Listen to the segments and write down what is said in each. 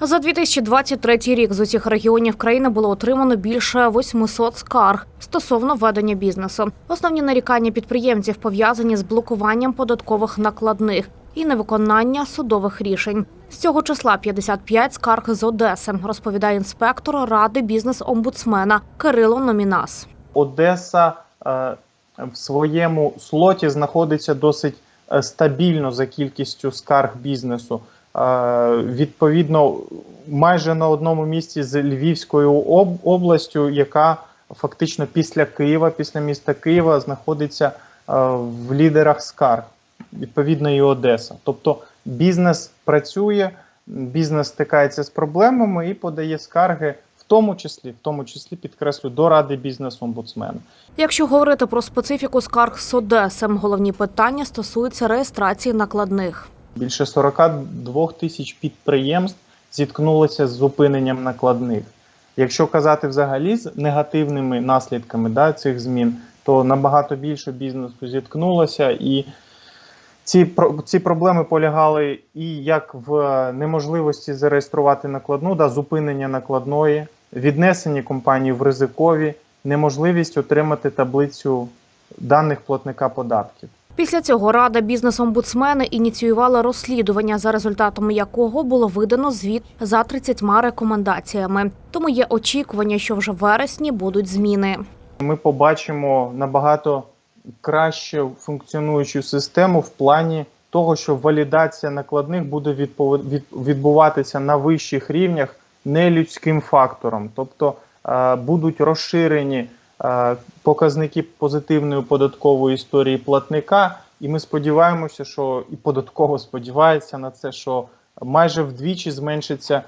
За 2023 рік з усіх регіонів країни було отримано більше 800 скарг стосовно ведення бізнесу. Основні нарікання підприємців пов'язані з блокуванням податкових накладних і невиконання судових рішень. З цього числа 55 скарг з Одеси, розповідає інспектор ради бізнес-омбудсмена Кирило Номінас. Одеса е, в своєму слоті знаходиться досить е, стабільно за кількістю скарг бізнесу. Відповідно, майже на одному місці з Львівською областю, яка фактично після Києва, після міста Києва, знаходиться е, в лідерах скарг. Відповідно, і Одеса. Тобто бізнес працює, бізнес стикається з проблемами і подає скарги, в тому числі, в тому числі підкреслю, до ради бізнес-омбудсмена. Якщо говорити про специфіку скарг з Одеси, головні питання стосуються реєстрації накладних. Більше 42 тисяч підприємств зіткнулося з зупиненням накладних. Якщо казати взагалі з негативними наслідками да, цих змін, то набагато більше бізнесу зіткнулося, і ці, ці проблеми полягали і як в неможливості зареєструвати накладну, да, зупинення накладної, віднесення компанії в ризикові, неможливість отримати таблицю даних платника податків. Після цього рада бізнес-омбудсмена ініціювала розслідування, за результатами якого було видано звіт за 30 рекомендаціями. Тому є очікування, що вже в вересні будуть зміни. ми побачимо набагато краще функціонуючу систему в плані того, що валідація накладних буде відбуватися на вищих рівнях нелюдським фактором, тобто е, будуть розширені показники позитивної податкової історії платника, і ми сподіваємося, що і податково сподівається на це, що майже вдвічі зменшиться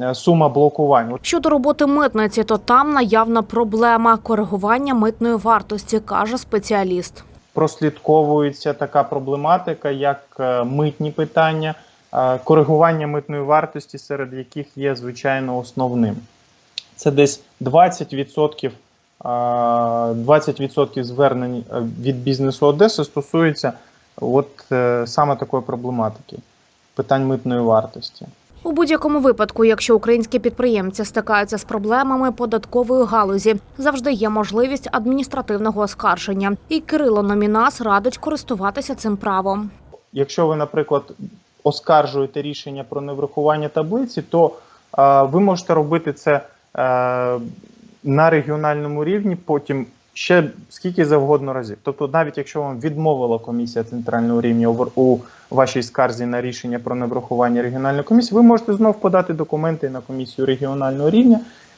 е, сума блокувань. Щодо роботи митниці, то там наявна проблема коригування митної вартості, каже спеціаліст. прослідковується така проблематика, як е, митні питання, е, коригування митної вартості, серед яких є звичайно основним. Це десь 20%, е, 20% звернень е, від бізнесу Одеси стосується от е, саме такої проблематики питань митної вартості. У будь-якому випадку, якщо українські підприємці стикаються з проблемами податкової галузі, завжди є можливість адміністративного оскарження. І Кирило Номінас радить користуватися цим правом. якщо ви, наприклад, оскаржуєте рішення про неврахування таблиці, то е, ви можете робити це на регіональному рівні, потім ще скільки завгодно разів. Тобто, навіть якщо вам відмовила комісія центрального рівня у, вашій скарзі на рішення про неврахування регіональної комісії, ви можете знов подати документи на комісію регіонального рівня.